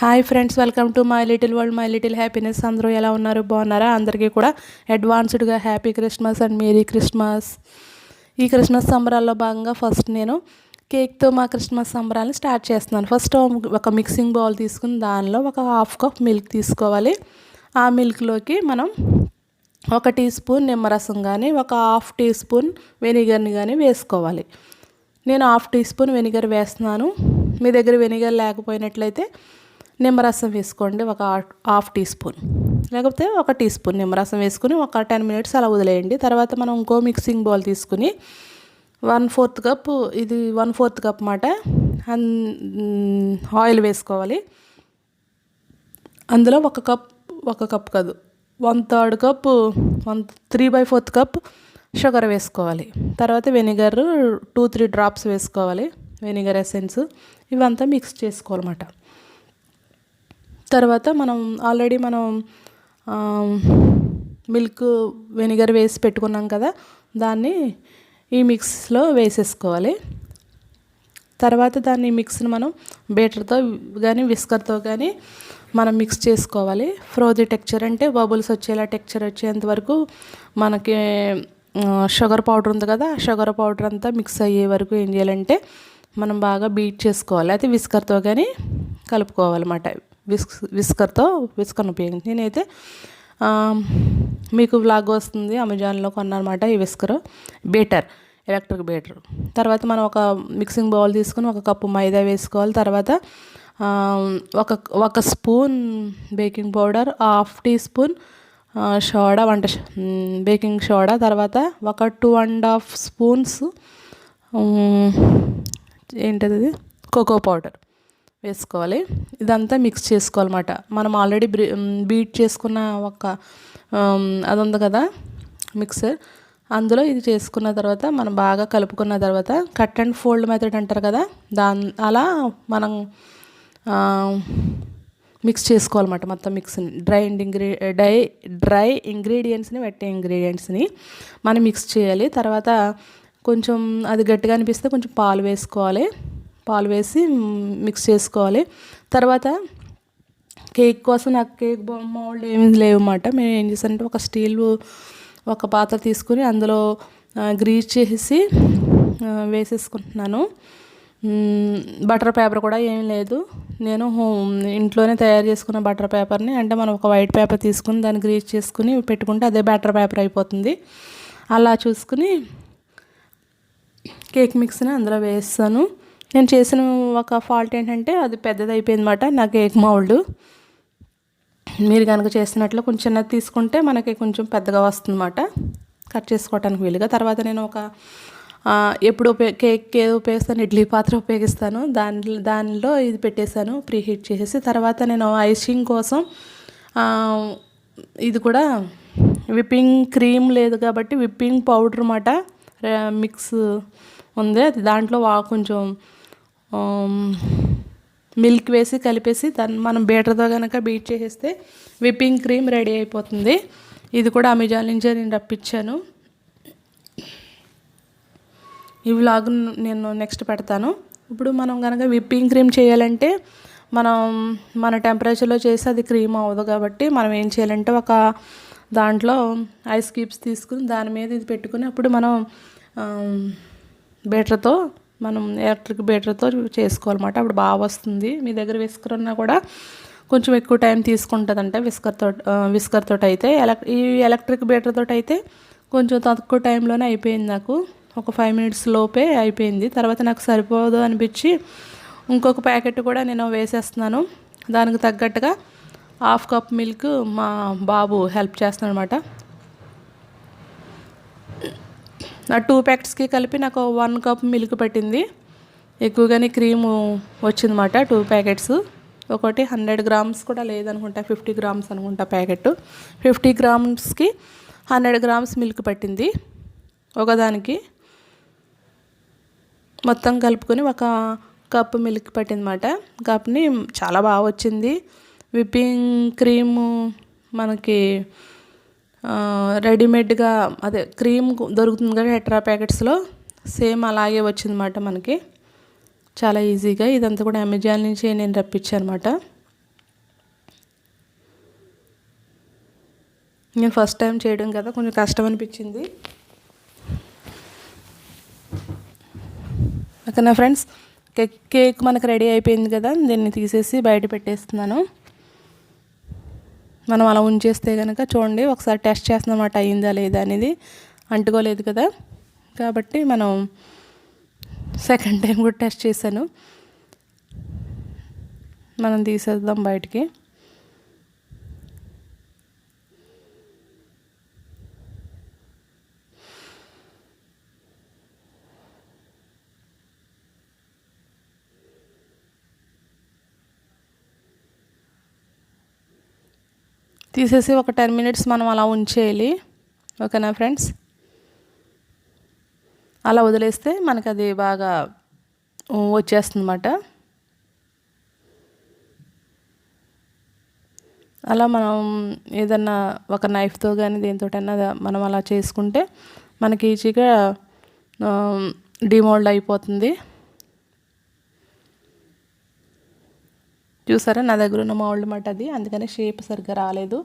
Hi friends welcome to my little world my little happiness అందరూ ఎలా ఉన్నారు? బాగున్నారా? అందరికీ కూడా అడ్వాన్స్డ్గా happy Christmas and merry Christmas ఈ క్రిస్మస్ సంబరాల్లో భాగంగా ఫస్ట్ నేను కేక్తో మా క్రిస్మస్ సంబరాలను స్టార్ట్ చేస్తున్నాను. ఫస్ట్ ఒక మిక్సింగ్ బౌల్ తీసుకుని దానిలో ఒక హాఫ్ కప్ మిల్క్ తీసుకోవాలి. ఆ మిల్క్లోకి మనం ఒక టీ స్పూన్ నిమ్మరసం కానీ ఒక హాఫ్ టీ స్పూన్ వెనిగర్ని కానీ వేసుకోవాలి. నేను హాఫ్ టీ స్పూన్ వెనిగర్ వేస్తున్నాను. మీ దగ్గర వెనిగర్ లేకపోయినట్లయితే నిమ్మరసం వేసుకోండి ఒక హాఫ్ టీ స్పూన్. లేకపోతే ఒక టీ స్పూన్ నిమ్మరసం వేసుకుని ఒక టెన్ మినిట్స్ అలా వదిలేయండి. తర్వాత మనం ఇంకో మిక్సింగ్ బౌల్ తీసుకుని వన్ ఫోర్త్ కప్ ఇది వన్ ఫోర్త్ కప్ మాట ఆయిల్ వేసుకోవాలి. అందులో ఒక కప్ ఒక కప్ కాదు one third cup one three by fourth cup sugar వేసుకోవాలి. తర్వాత వెనిగర్ టూ త్రీ డ్రాప్స్ వేసుకోవాలి. వెనిగర్ ఎసెన్స్ ఇవంతా మిక్స్ చేసుకోవాలన్నమాట. తర్వాత మనం ఆల్రెడీ మనం మిల్క్ వెనిగర్ వేసి పెట్టుకున్నాం కదా దాన్ని ఈ మిక్స్లో వేసేసుకోవాలి. తర్వాత దాన్ని మిక్స్ని మనం బేటర్తో కానీ విస్కర్తో కానీ మనం మిక్స్ చేసుకోవాలి. ఫ్రోజీ టెక్చర్ అంటే బబుల్స్ వచ్చేలా టెక్చర్ వచ్చేంత వరకు మనకి షుగర్ పౌడర్ ఉంది కదా షుగర్ పౌడర్ అంతా మిక్స్ అయ్యే వరకు ఏం చేయాలంటే మనం బాగా బీట్ చేసుకోవాలి. అయితే విస్కర్తో కానీ కలుపుకోవాలన్నమాట. విస్క్ విస్కర్తో విస్కర్ను ఉపయోగించి. నేనైతే మీకు వ్లాగ్ వస్తుంది అమెజాన్లో కొన్నమాట ఈ విస్కర్. Batter electric batter. తర్వాత మనం ఒక మిక్సింగ్ బౌల్ తీసుకుని ఒక కప్పు మైదా వేసుకోవాలి. తర్వాత ఒక ఒక spoon baking powder half teaspoon soda వంట బేకింగ్ సోడా తర్వాత ఒక టూ అండ్ హాఫ్ స్పూన్స్ ఏంటది కోకో పౌడర్. వేసుకోవాలి. ఇదంతా మిక్స్ చేసుకోవాలన్నమాట. మనం ఆల్రెడీ బీట్ చేసుకున్న ఒక అది ఉంది కదా మిక్సర్ అందులో ఇది చేసుకున్న తర్వాత మనం బాగా కలుపుకున్న తర్వాత కట్ అండ్ ఫోల్డ్ మెథడ్ అంటారు కదా దాని అలా మనం మిక్స్ చేసుకోవాలన్నమాట మొత్తం మిక్స్ని డ్రై ఇంగ్రీ డ్రై డ్రై ఇంగ్రీడియంట్స్ని వెట్టే ఇంగ్రీడియంట్స్ని మనం మిక్స్ చేయాలి. తర్వాత కొంచెం అది గట్టిగా అనిపిస్తే కొంచెం పాలు వేసుకోవాలి. పాలు వేసి మిక్స్ చేసుకోవాలి. తర్వాత కేక్ కోసం నాకు కేక్ మౌల్డ్ ఏమి లేవన్నమాట. మేము ఏం చేసానంటే ఒక స్టీల్ ఒక పాత్ర తీసుకుని అందులో గ్రీజ్ చేసి వేసేసుకుంటున్నాను. బటర్ పేపర్ కూడా ఏం లేదు. నేను ఇంట్లోనే తయారు చేసుకున్న బటర్ పేపర్ని అంటే మనం ఒక వైట్ పేపర్ తీసుకుని దాన్ని గ్రీజ్ చేసుకుని పెట్టుకుంటే అదే బటర్ పేపర్ అయిపోతుంది. అలా చూసుకుని కేక్ మిక్స్ని అందులో వేస్తాను. నేను చేసిన ఒక ఫాల్ట్ ఏంటంటే అది పెద్దది అయిపోయిందన్నమాట నా కేక్ మౌల్డ్. మీరు కనుక చేసినట్లు కొంచెం చిన్నది తీసుకుంటే మనకి కొంచెం పెద్దగా వస్తుందన్నమాట. కట్ చేసుకోవడానికి వీలుగా. తర్వాత నేను ఒక ఎప్పుడు ఉపయోగ కేక్ ఏదో ఉపయోగిస్తాను? ఇడ్లీ పాత్ర ఉపయోగిస్తాను. దాని దానిలో ఇది పెట్టేశాను ప్రీ హీట్ చేసేసి. తర్వాత నేను ఐసింగ్ కోసం ఇది కూడా విప్పింగ్ క్రీమ్ లేదు కాబట్టి విప్పింగ్ పౌడర్ అన్నమాట మిక్స్ ఉంది. అది దాంట్లో కొంచెం మిల్క్ వేసి కలిపేసి దాన్ని మనం బీటర్తో కనుక బీట్ చేసేస్తే విప్పింగ్ క్రీమ్ రెడీ అయిపోతుంది. ఇది కూడా అమెజాన్ నుంచే నేను రప్పించాను. ఈ వ్లాగ్ నేను నెక్స్ట్ పెడతాను. ఇప్పుడు మనం కనుక విప్పింగ్ క్రీమ్ చేయాలంటే మనం మన టెంపరేచర్లో చేసి అది క్రీమ్ అవ్వదు కాబట్టి మనం ఏం చేయాలంటే ఒక దాంట్లో ఐస్ క్యూబ్స్ తీసుకుని దాని మీద ఇది పెట్టుకుని అప్పుడు మనం బీటర్తో మనం ఎలక్ట్రిక్ బీటర్తో చేసుకోవాలన్నమాట. అప్పుడు బాగా వస్తుంది. మీ దగ్గర విస్కర్ ఉన్నా కూడా కొంచెం ఎక్కువ టైం తీసుకుంటుందంట విస్కర్తో విస్కర్తో తోటి అయితే ఎలక్ ఈ ఎలక్ట్రిక్ బీటర్ అయితే కొంచెం తక్కువ టైంలోనే అయిపోయింది నాకు. ఒక ఫైవ్ మినిట్స్ లోపే అయిపోయింది. తర్వాత నాకు సరిపోదు అనిపించి ఇంకొక ప్యాకెట్ కూడా నేను వేసేస్తున్నాను. దానికి తగ్గట్టుగా హాఫ్ కప్ మిల్క్ మా బాబు హెల్ప్ చేస్తున్నాడు అనమాట ఆ టూ ప్యాకెట్స్కి కలిపి నాకు వన్ కప్ మిల్క్ పట్టింది. ఎక్కువగానే క్రీము వచ్చిందన్నమాట టూ ప్యాకెట్స్ ఒకటి హండ్రెడ్ గ్రామ్స్ కూడా లేదనుకుంటా ఫిఫ్టీ గ్రామ్స్ అనుకుంటా ప్యాకెట్. ఫిఫ్టీ గ్రామ్స్కి హండ్రెడ్ గ్రామ్స్ మిల్క్ పట్టింది. ఒకదానికి మొత్తం కలుపుకొని ఒక కప్పు మిల్క్ పట్టిందన్నమాట. కప్ని చాలా బాగా వచ్చింది. విప్పింగ్ క్రీము మనకి రెడీమేడ్గా అదే క్రీమ్ దొరుకుతుంది కదా హెట్రా ప్యాకెట్స్లో సేమ్ అలాగే వచ్చిందన్నమాట మనకి. చాలా ఈజీగా ఇదంతా కూడా అమెజాన్ నుంచి నేను రప్పించానమాట నేను ఫస్ట్ టైం చేయడం కదా కొంచెం కష్టం అనిపించింది. ఓకేనా ఫ్రెండ్స్? కేక్ మనకు రెడీ అయిపోయింది కదా దీన్ని తీసేసి బయట పెట్టేస్తున్నాను. మనం అలా ఉంచేస్తే కనుక చూడండి ఒకసారి టెస్ట్ చేస్తున్నమాట అయిందా లేదా అనేది. అంటుకోలేదు కదా. కాబట్టి మనం సెకండ్ టైం కూడా టెస్ట్ చేశాను. మనం తీసేద్దాం బయటికి. తీసేసి ఒక టెన్ మినిట్స్ మనం అలా ఉంచేయాలి. ఓకేనా ఫ్రెండ్స్? అలా వదిలేస్తే మనకు అది బాగా వచ్చేస్తుందన్నమాట. అలా మనం ఏదన్నా ఒక నైఫ్తో కానీ దేనితోటైనా మనం అలా చేసుకుంటే మనకి ఈజీగా డిమోల్డ్ అయిపోతుంది. చూసారా? నా దగ్గర ఉన్న మౌల్డ్ మట అది. అందుకని షేప్ సరిగ్గా రాలేదు.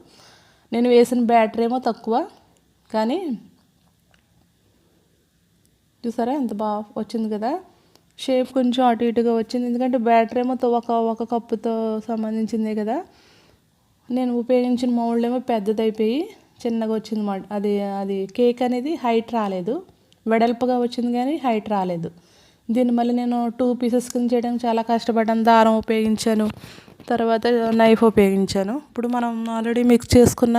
నేను వేసిన బ్యాటరీ ఏమో తక్కువ. కానీ చూసారా? ఎంత బాగా వచ్చింది కదా? షేప్ కొంచెం అటు ఇటుగా వచ్చింది. ఎందుకంటే బ్యాటరీ ఏమో ఒక ఒక కప్పుతో సంబంధించిందే కదా. నేను ఉపయోగించిన మౌల్డ్ ఏమో పెద్దదైపోయి చిన్నగా వచ్చింది మాట. అది అది కేక్ అనేది హైట్ రాలేదు. వెడల్పుగా వచ్చింది కానీ హైట్ రాలేదు. దీన్ని మళ్ళీ నేను టూ పీసెస్ కింద చేయడానికి చాలా కష్టపడ్డాను. దారం ఉపయోగించాను. తర్వాత నైఫ్ ఉపయోగించాను. ఇప్పుడు మనం ఆల్రెడీ మిక్స్ చేసుకున్న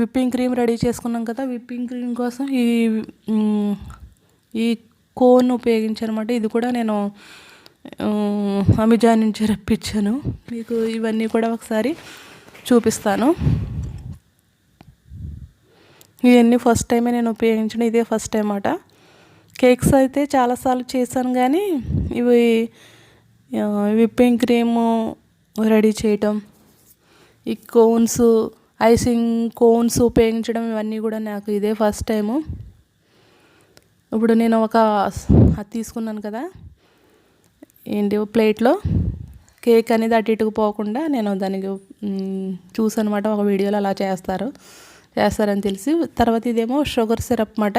విప్పింగ్ క్రీమ్ రెడీ చేసుకున్నాం కదా విప్పింగ్ క్రీమ్ కోసం ఈ ఈ కోన్ ఉపయోగించాను అనమాట ఇది కూడా నేను అమెజాన్ నుంచి రప్పించాను. మీకు ఇవన్నీ కూడా ఒకసారి చూపిస్తాను. ఇవన్నీ ఫస్ట్ టైమే నేను ఉపయోగించిన ఇదే ఫస్ట్ టైం అన్నమాట కేక్స్ అయితే చాలాసార్లు చేశాను కానీ ఇవి విప్పింగ్ క్రీము రెడీ చేయటం ఈ కోన్స్ ఐసింగ్ కోన్స్ ఉపయోగించడం ఇవన్నీ కూడా నాకు ఇదే ఫస్ట్ టైము. ఇప్పుడు నేను ఒక అది తీసుకున్నాను కదా ఏంటి ప్లేట్లో. కేక్ అనేది అటు ఇటుకు పోకుండా నేను దానికి చూసనమాట ఒక వీడియోలో అలా చేస్తారు. చేస్తారని తెలిసి తర్వాత ఇదేమో షుగర్ సిరప్ అన్నమాట.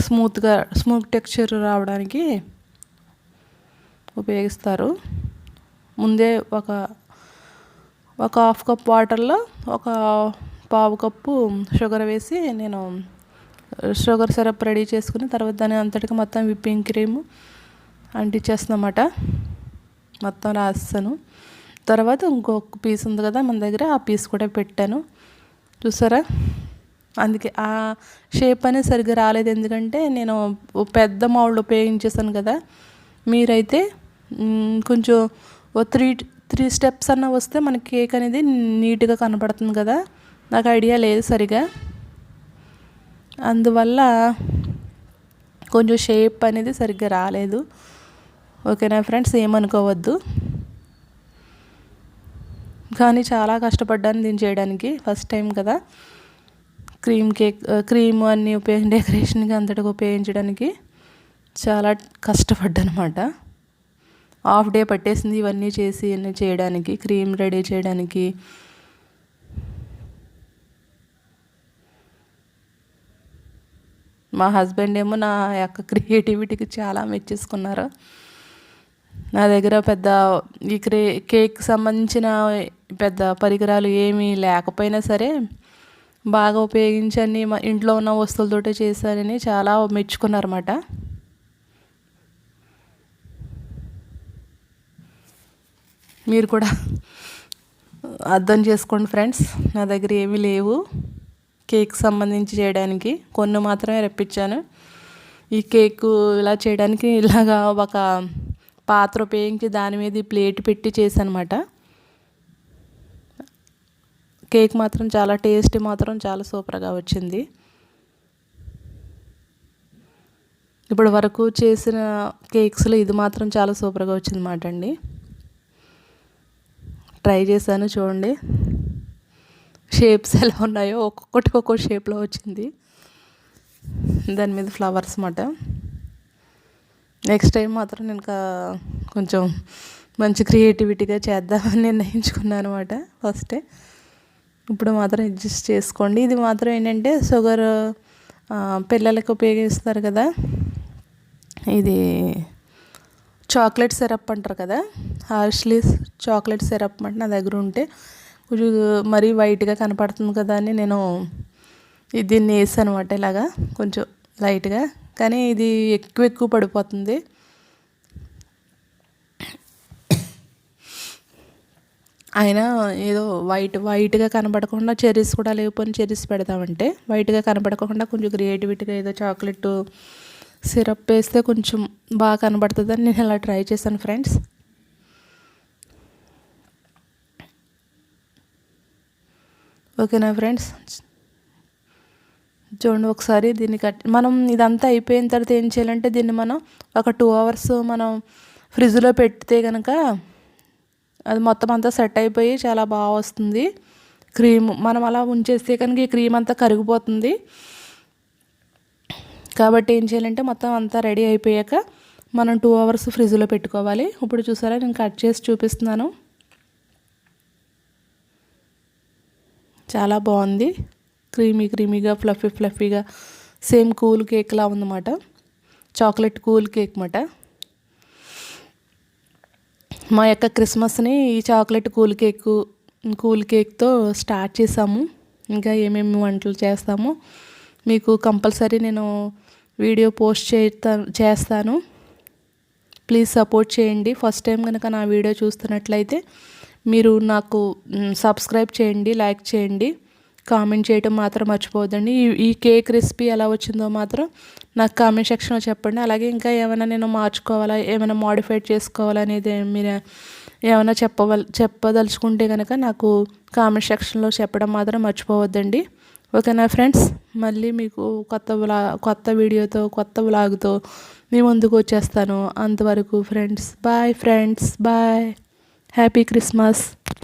స్మూత్గా స్మూత్ టెక్స్చర్ రావడానికి ఉపయోగిస్తారు. ముందే ఒక ఒక హాఫ్ కప్ వాటర్లో ఒక పావు కప్పు షుగర్ వేసి నేను షుగర్ సిరప్ రెడీ చేసుకుని తర్వాత దాని అంతటికి మొత్తం విప్పింగ్ క్రీమ్ అంటించేస్తున్నమాట మొత్తం రాస్తాను తర్వాత ఇంకొక పీస్ ఉంది కదా మన దగ్గర ఆ పీస్ కూడా పెట్టాను. చూసారా? అందుకే ఆ షేప్ అనేది సరిగ్గా రాలేదు. ఎందుకంటే నేను పెద్ద మౌళ్ళు ఉపయోగించేసాను కదా. మీరైతే కొంచెం ఓ త్రీ త్రీ స్టెప్స్ అన్న వస్తే మనకి కేక్ అనేది నీట్గా కనపడుతుంది కదా. నాకు ఐడియా లేదు సరిగా. అందువల్ల కొంచెం షేప్ అనేది సరిగ్గా రాలేదు. ఓకేనా ఫ్రెండ్స్? ఏమనుకోవద్దు. కానీ చాలా కష్టపడ్డాను దీన్ని చేయడానికి ఫస్ట్ టైం కదా. క్రీమ్ కేక్ క్రీమ్ అన్నీ ఉపయోగ డెకరేషన్కి అంతటికి ఉపయోగించడానికి చాలా కష్టపడ్డానమాట. హాఫ్ డే పట్టేసింది ఇవన్నీ చేసి అన్నీ చేయడానికి క్రీమ్ రెడీ చేయడానికి. మా హస్బెండ్ ఏమో నా యొక్క క్రియేటివిటీకి చాలా మెచ్చేసుకున్నారు నా దగ్గర పెద్ద ఈ క్రే కేక్ సంబంధించిన పెద్ద పరికరాలు ఏమీ లేకపోయినా సరే బాగా ఉపయోగించని మా ఇంట్లో ఉన్న వస్తువులతోటే చేశానని చాలా మెచ్చుకున్నారన్నమాట. మీరు కూడా అర్థం చేసుకోండి ఫ్రెండ్స్ నా దగ్గర ఏమీ లేవు. కేక్ సంబంధించి చేయడానికి కొన్ని మాత్రమే రప్పించాను. ఈ కేక్ ఇలా చేయడానికి ఇలాగా ఒక పాత్ర ఉపయోగించి దాని మీద ప్లేట్ పెట్టి చేశానమాట కేక్ మాత్రం చాలా టేస్ట్ మాత్రం చాలా సూపర్గా వచ్చింది. ఇప్పుడు వరకు చేసిన కేక్స్లో ఇది మాత్రం చాలా సూపర్గా వచ్చింది మాట అండి. ట్రై చేశాను చూడండి. షేప్స్ ఎలా ఉన్నాయో ఒక్కొక్కటి ఒక్కొక్క షేప్లో వచ్చింది. దాని మీద ఫ్లవర్స్ అన్నమాట నెక్స్ట్ టైం మాత్రం నేను కొంచెం మంచి క్రియేటివిటీగా చేద్దామని నిర్ణయించుకున్నాను అనమాట ఫస్టే. ఇప్పుడు మాత్రం అడ్జస్ట్ చేసుకోండి. ఇది మాత్రం ఏంటంటే షుగర్ పిల్లలకు ఉపయోగిస్తారు కదా. ఇది చాక్లెట్ సిరప్ అంటారు కదా. హార్ష్లీస్ చాక్లెట్ సిరప్ అంటే నా దగ్గర ఉంటే కొంచెం మరీ వైట్గా కనపడుతుంది కదా అని నేను దీన్ని వేసాను అనమాట ఇలాగా కొంచెం లైట్గా. కానీ ఇది ఎక్కువ ఎక్కువ పడిపోతుంది. అయినా ఏదో వైట్ వైట్గా కనపడకుండా చెర్రీస్ కూడా లేకపోయిన చెర్రీస్ పెడతామంటే వైట్గా కనపడకుండా కొంచెం క్రియేటివిటీగా ఏదో చాక్లెట్ సిరప్ వేస్తే కొంచెం బాగా కనబడుతుందని నేను అలా ట్రై చేశాను ఫ్రెండ్స్. ఓకేనా ఫ్రెండ్స్? చూడండి ఒకసారి దీన్ని కట్ మనం ఇదంతా అయిపోయిన తర్వాత ఏం చేయాలంటే దీన్ని మనం ఒక టూ అవర్స్ మనం ఫ్రిడ్జ్లో పెడితే కనుక అది మొత్తం అంతా సెట్ అయిపోయి చాలా బాగా వస్తుంది. క్రీమ్ మనం అలా ఉంచేస్తే కనుక ఈ క్రీమ్ అంతా కరిగిపోతుంది. కాబట్టి ఏం చేయాలంటే మొత్తం అంతా రెడీ అయిపోయాక మనం టూ అవర్స్ ఫ్రిడ్జ్లో పెట్టుకోవాలి. ఇప్పుడు చూసారా? నేను కట్ చేసి చూపిస్తున్నాను. చాలా బాగుంది. క్రీమీ క్రీమీగా ఫ్లఫీ ఫ్లఫీగా సేమ్ కూల్ కేక్లా ఉందన్నమాట. చాక్లెట్ కూల్ కేక్ అన్నమాట. మా యొక్క క్రిస్మస్ని ఈ చాక్లెట్ కూల్ కేక్ కూల్ కేక్తో స్టార్ట్ చేసాము. ఇంకా ఏమేమి వంటలు చేస్తాము మీకు కంపల్సరీ నేను వీడియో పోస్ట్ చేస్తా చేస్తాను. ప్లీజ్ సపోర్ట్ చేయండి. ఫస్ట్ టైం కనుక నా వీడియో చూస్తున్నట్లయితే మీరు నాకు సబ్స్క్రైబ్ చేయండి లైక్ చేయండి. కామెంట్ చేయటం మాత్రం మర్చిపోవద్దండి. ఈ కేక్ రెసిపీ ఎలా వచ్చిందో మాత్రం నాకు కామెంట్ సెక్షన్లో చెప్పండి. అలాగే ఇంకా ఏమైనా నేను మార్చుకోవాలా ఏమైనా మోడిఫై చేసుకోవాలా అనేది మీరు ఏమైనా చెప్పవల్ చెప్పదలుచుకుంటే కనుక నాకు కామెంట్ సెక్షన్లో చెప్పడం మాత్రం మర్చిపోవద్దండి. ఓకేనా ఫ్రెండ్స్ మళ్ళీ మీకు కొత్త వ్లా కొత్త వీడియోతో కొత్త వ్లాగ్తో మీ ముందుకు వచ్చేస్తాను. అంతవరకు friends bye friends bye. Happy Christmas.